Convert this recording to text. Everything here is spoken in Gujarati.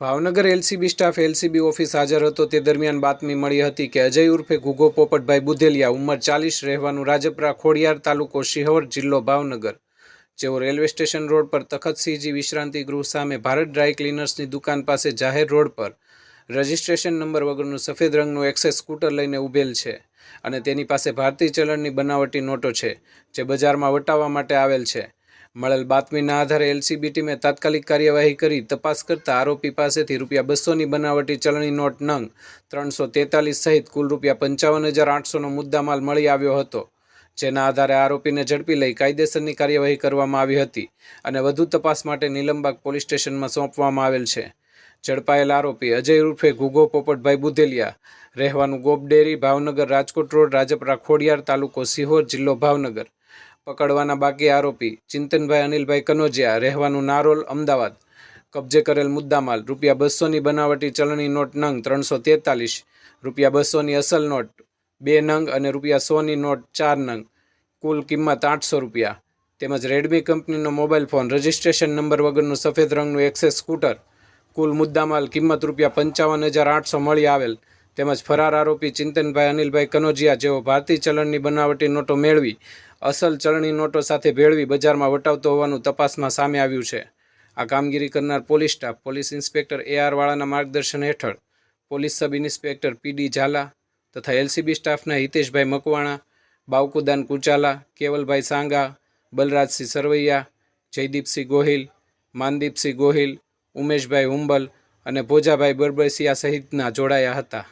Bhavnagar LCB staff LCB office હાજર હતો. તે દરમિયાન બાતમી મળી હતી કે અજય ઉર્ફે ગુગો પોપટભાઈ બુધેલિયા ઉંમર ચાલીસ, રહેવાનું રાજપરા ખોડિયાર તાલુકો શિહોર જિલ્લો ભાવનગર. જેઓ રેલવે સ્ટેશન રોડ પર તખતસિંહજી વિશ્રાંતિ ગૃહ સામે ભારત ડ્રાય ક્લીનર્સની દુકાન પાસે જાહેર રોડ પર રજિસ્ટ્રેશન નંબર વગરનું સફેદ રંગનું એક્સેસ સ્કૂટર લઈને ઊભેલ છે અને તેની પાસે ભારતીય ચલણની બનાવટી નોટો છે, જે બજારમાં વટાવવા માટે આવેલ છે. મળેલ બાતમીના આધારે એલસીબી ટીમે તાત્કાલિક કાર્યવાહી કરી તપાસ કરતા આરોપી પાસેથી રૂપિયા બસોની બનાવટી ચલણી નોટ નંગ ત્રણસો તેતાલીસ સહિત કુલ રૂપિયા પંચાવન હજાર આઠસોનો મુદ્દામાલ મળી આવ્યો હતો. જેના આધારે આરોપીને ઝડપી લઈ કાયદેસરની કાર્યવાહી કરવામાં આવી હતી અને વધુ તપાસ માટે નીલમબાગ પોલીસ સ્ટેશનમાં સોંપવામાં આવેલ છે. ઝડપાયેલ આરોપી અજય ઉર્ફે ઘુગો પોપટભાઈ બુધેલિયા, રહેવાનું ગોપડેરી ભાવનગર રાજકોટ રોડ, રાજપરા ખોડિયાર તાલુકો સિહોર જિલ્લો ભાવનગર. પકડવાના બાકી આરોપી ચિંતનભાઈ અનિલભાઈ કનોજિયા રહેવાનું નારોલ, અમદાવાદ. કબજે કરેલ મુદ્દામાલ રૂપિયા બસોની બનાવટી ચલણી નોટ નંગ ત્રણસો તેતાલીસ, રૂપિયા બસોની અસલ નોટ બે નંગ અને રૂપિયા સોની નોટ ચાર નંગ. કુલ કિંમત આઠસો રૂપિયા. તેમજ રેડમી કંપનીનો મોબાઈલ ફોન રજિસ્ટ્રેશન નંબર વગરનું સફેદ રંગનું એક્સેસ સ્કૂટર. કુલ મુદ્દામાલ કિંમત રૂપિયા પંચાવન હજાર આઠસો મળી આવેલ. તેમજ ફરાર આરોપી ચિંતનભાઈ અનિલભાઈ કનોજિયા જેઓ ભારતીય ચલણની બનાવટી નોટો મેળવી અસલ ચલણી નોટો સાથે ભેળવી બજારમાં વટાવતો હોવાનું તપાસમાં સામે આવ્યું છે. આ કામગીરી કરનાર police staff, police inspector A R વાળાના માર્ગદર્શન હેઠળ police sub inspector P D Jhala તથા એલસીબી સ્ટાફના હિતેશભાઈ મકવાણા, બાવકુદાન કુચાલા, કેવલભાઈ સાંગા, બલરાજસિંહ સરવૈયા, જયદીપસિંહ ગોહિલ, માનદીપસિંહ ગોહિલ, ઉમેશભાઈ હુંબલ અને ભોજાભાઈ બરબસિયા સહિતના જોડાયા હતા.